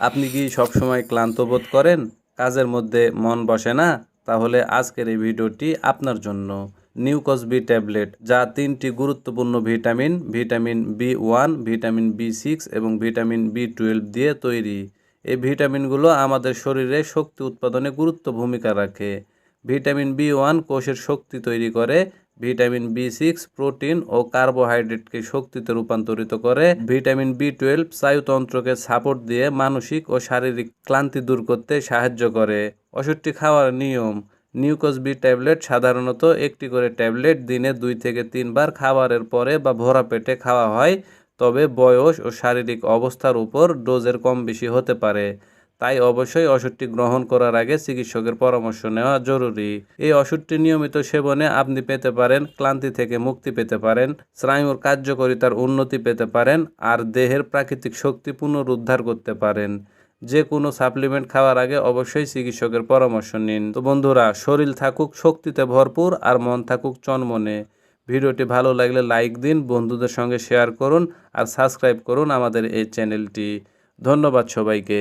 আপনি কি সবসময় ক্লান্ত বোধ করেন? কাজের মধ্যে মন বসে না? তাহলে আজকের এই ভিডিওটি আপনার জন্য। নিউকস বি ট্যাবলেট, যা তিনটি গুরুত্বপূর্ণ vitamin vitamin B one, vitamin B six এবং ভিটামিন বি টুয়েলভ দিয়ে তৈরি। এই ভিটামিনগুলো আমাদের শরীরে শক্তি উৎপাদনে গুরুত্ব ভূমিকা রাখে। ভিটামিন বি ওয়ান কোষের শক্তি তৈরি করে ভিটামিন বি সিক্স, প্রোটিন ও কার্বোহাইড্রেটকে শক্তিতে রূপান্তরিত করে ভিটামিন বি টুয়েলভ স্নায়ুতন্ত্রকে সাপোর্ট দিয়ে মানসিক ও শারীরিক ক্লান্তি দূর করতে সাহায্য করে। ওষুধটি খাওয়ার নিয়ম নিউকোস বি ট্যাবলেট সাধারণত একটি করে ট্যাবলেট দিনে দুই থেকে তিনবার খাবারের পরে বা ভরা পেটে খাওয়া হয়, তবে বয়স ও শারীরিক অবস্থার উপর ডোজের কম বেশি হতে পারে। তাই অবশ্যই ওষুধটি গ্রহণ করার আগে চিকিৎসকের পরামর্শ নেওয়া জরুরি। এই ওষুধটি নিয়মিত সেবনে আপনি পেতে পারেন, ক্লান্তি থেকে মুক্তি পেতে পারেন, স্নায়ুর কার্যকারিতার উন্নতি পেতে পারেন, আর দেহের প্রাকৃতিক শক্তি পুনরুদ্ধার করতে পারেন। যে কোনো সাপ্লিমেন্ট খাওয়ার আগে অবশ্যই চিকিৎসকের পরামর্শ নিন। তো বন্ধুরা, শরীর থাকুক শক্তিতে ভরপুর আর মন থাকুক চনমনে। ভিডিওটি ভালো লাগলে লাইক দিন, বন্ধুদের সঙ্গে শেয়ার করুন আর সাবস্ক্রাইব করুন আমাদের এই চ্যানেলটি। ধন্যবাদ সবাইকে।